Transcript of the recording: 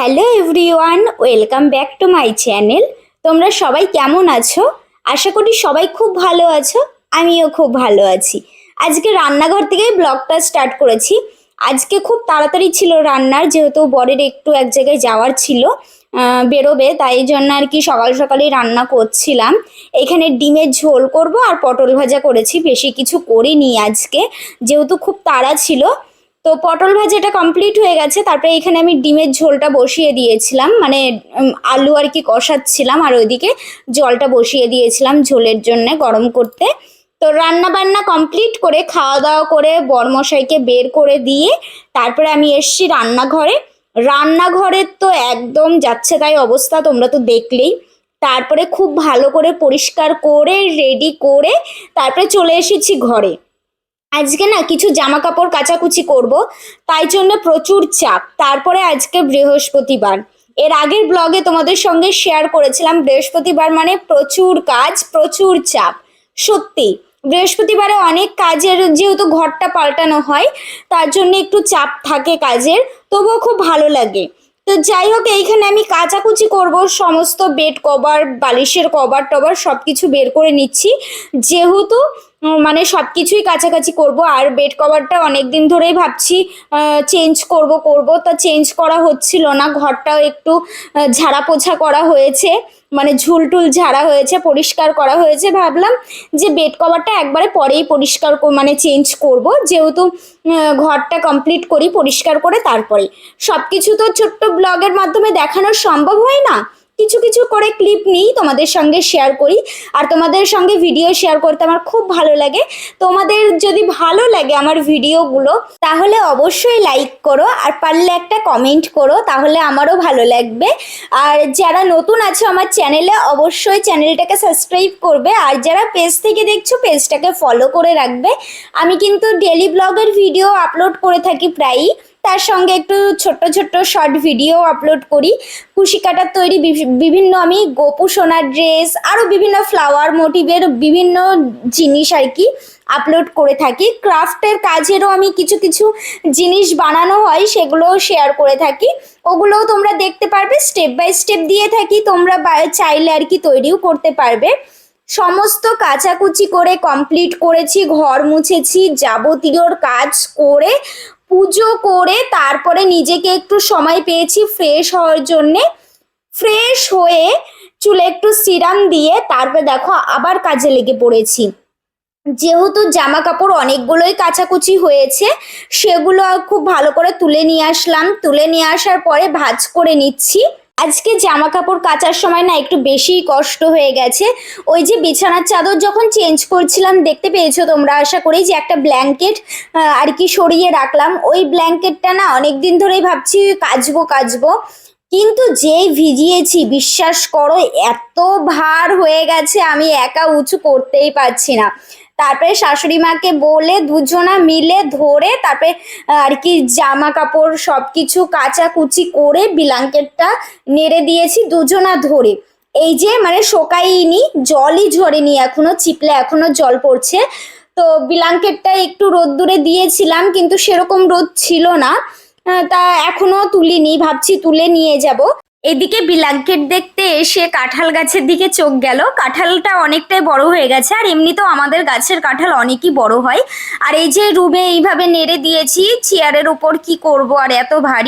Hello everyone, welcome back to my channel. তোমরা সবাই কেমন আছো? আশা করি সবাই খুব ভালো আছো, আমিও খুব ভালো আছি। আজকে রান্নাঘর থেকেই ব্লগটা স্টার্ট করেছি। আজকে খুব তাড়াতাড়ি ছিল রান্নার, যেহেতু বরের একটু এক জায়গায় যাওয়ার ছিল বেরোবে, তাই জন্য আর কি সকাল সকালেই রান্না করছিলাম। এখানে ডিমের ঝোল করব আর পটল ভাজা করেছি, বেশি কিছু করিনি আজকে। যেহেতু খুব তাড়া ছিল তো পটল ভাজাটা কমপ্লিট হয়ে গেছে। তারপরে এখানে আমি ডিমের ঝোলটা বসিয়ে দিয়েছিলাম। মানে আলু আর কি কষাচ্ছিলাম আর ওইদিকে জলটা বসিয়ে দিয়েছিলাম ঝোলের জন্য গরম করতে। তো রান্না বান্না কমপ্লিট করে খাওয়া দাওয়া করে, বরমশাইকে বের করে দিয়ে তারপরে আমি এসছি রান্নাঘরে। রান্নাঘরের তো একদম যাচ্ছে তাই অবস্থা, তোমরা তো দেখলেই। তারপরে খুব ভালো করে পরিষ্কার করে রেডি করে তারপরে চলে এসেছি ঘরে। আজকে না কিছু জামা কাপড় কাচাকুচি করব, তাই জন্য প্রচুর চাপ। তারপরে আজকে বৃহস্পতিবার। এর আগের ব্লগে তোমাদের সঙ্গে শেয়ার করেছিলাম, বৃহস্পতিবার মানে প্রচুর কাজ, প্রচুর চাপ। সত্যি, বৃহস্পতিবারে অনেক কাজের যেহেতু ঘরটা পাল্টানো হয়, তার জন্য একটু চাপ থাকে কাজের, তবুও খুব ভালো লাগে। তো যাই হোক, এইখানে আমি কাচাকুচি করব, সমস্ত বেড কভার বালিশের কভার টভার সব কিছু বের করে নিচ্ছি। যেহেতু মানে সব কিছুই কাছাকাছি করব। আর বেড কভারটা অনেক দিন ধরেই ভাবছি চেঞ্জ করব করব। তা চেঞ্জ করা হচ্ছিল না। ঘরটাও একটু ঝাড়া পোছা করা হয়েছে। মানে ঝুলটুল ঝাড়া হয়েছে, পরিষ্কার করা হয়েছে। ভাবলাম যে বেড কভারটা একবারে পরেই পরিষ্কার কর- মানে চেঞ্জ করব। যেহেতু ঘরটা কমপ্লিট করি, পরিষ্কার করে তারপরে সব কিছু তো ছোট্ট ব্লগের মাধ্যমে দেখানো সম্ভব হয় না? কিছু কিছু করে ক্লিপ নিই তোমাদের সঙ্গে শেয়ার করি। আর তোমাদের সঙ্গে ভিডিও শেয়ার করতে আমার খুব ভালো লাগে। তোমাদের যদি ভালো লাগে আমার ভিডিওগুলো তাহলে অবশ্যই লাইক করো। আর পারলে একটা কমেন্ট করো, তাহলে আমারও ভালো লাগবে। আর যারা নতুন আছো আমার চ্যানেলে অবশ্যই চ্যানেলটাকে সাবস্ক্রাইব করবে। আর যারা পেজ থেকে দেখছ পেজটাকে ফলো করে রাখবে। আমি কিন্তু ডেলি ব্লগের ভিডিও আপলোড করে থাকি প্রায়ই। তার সঙ্গে একটু ছোট্ট ছোট্ট শর্ট ভিডিও আপলোড করি। কুশি কাটার তৈরি বিভিন্ন আমি গোপু সোনার ড্রেস আরও বিভিন্ন ফ্লাওয়ার মোটিভের বিভিন্ন জিনিস আর কি আপলোড করে থাকি। ক্রাফটের কাজেরও আমি কিছু কিছু জিনিস বানানো হয়, সেগুলোও শেয়ার করে থাকি। ওগুলোও তোমরা দেখতে পারবে স্টেপ বাই স্টেপ দিয়ে থাকি। তোমরা চাইলে আর কি তৈরিও করতে পারবে। সমস্ত কাচাকুচি করে কমপ্লিট করেছি, ঘর মুছেছি, যাবতীয় কাজ করে পুজো করে তারপরে নিজেকে একটু সময় পেয়েছি ফ্রেশ হওয়ার জন্যে। ফ্রেশ হয়ে চুলে একটু সিরাম দিয়ে তারপরে দেখো আবার কাজে লেগে পড়েছি। যেহেতু জামা কাপড় অনেকগুলোই কাচাকুচি হয়েছে, সেগুলো খুব ভালো করে তুলে নিয়ে আসলাম। তুলে নিয়ে আসার পরে ভাজ করে নিচ্ছি। আজকে জামা কাপড় কাচার সময় না একটু বেশিই কষ্ট হয়ে গেছে। ওই যে বিছানার চাদর যখন চেঞ্জ করছিলাম, দেখতে পেয়েছ তোমরা? আশা করি যে একটা ব্ল্যাঙ্কেট আর কি সরিয়ে রাখলাম। ওই ব্ল্যাঙ্কেটটা না অনেক দিন ধরেই ভাবছি কাচবো কাচবো। কিন্তু যেই ভিজিয়েছি, বিশ্বাস করো, এত ভার হয়ে গেছে, আমি একা উঁচু করতেই পারছি না। তারপরে শাশুড়ি মাকে বলে দুজনা মিলে ধরে তারপরে আর কি জামা কাপড় সব কিছু কাচাকুচি করে ব্ল্যাঙ্কেটটা নেড়ে দিয়েছি দুজনা ধরে। এই যে মানে শোকাইনি জলই ঝরেনি এখনও, চিপলে এখনও জল পড়ছে। তো ব্ল্যাঙ্কেটটা একটু রোদ্দুরে দিয়েছিলাম কিন্তু সেরকম রোদ ছিল না। তা এখনও তুলিনি, ভাবছি তুলে নিয়ে যাব। এদিকে বিলাঙ্কেট দেখতে এসে কাঁঠাল গাছের দিকে চোখ গেল। কাঁঠালটা অনেকটাই বড় হয়ে গেছে, আর এমনিতেও আমাদের গাছের কাঁঠাল অনেকই বড় হয়। আর এই যে রুমে এইভাবে নেড়ে দিয়েছি, চেয়ারের উপর কি করব আর এত ভারী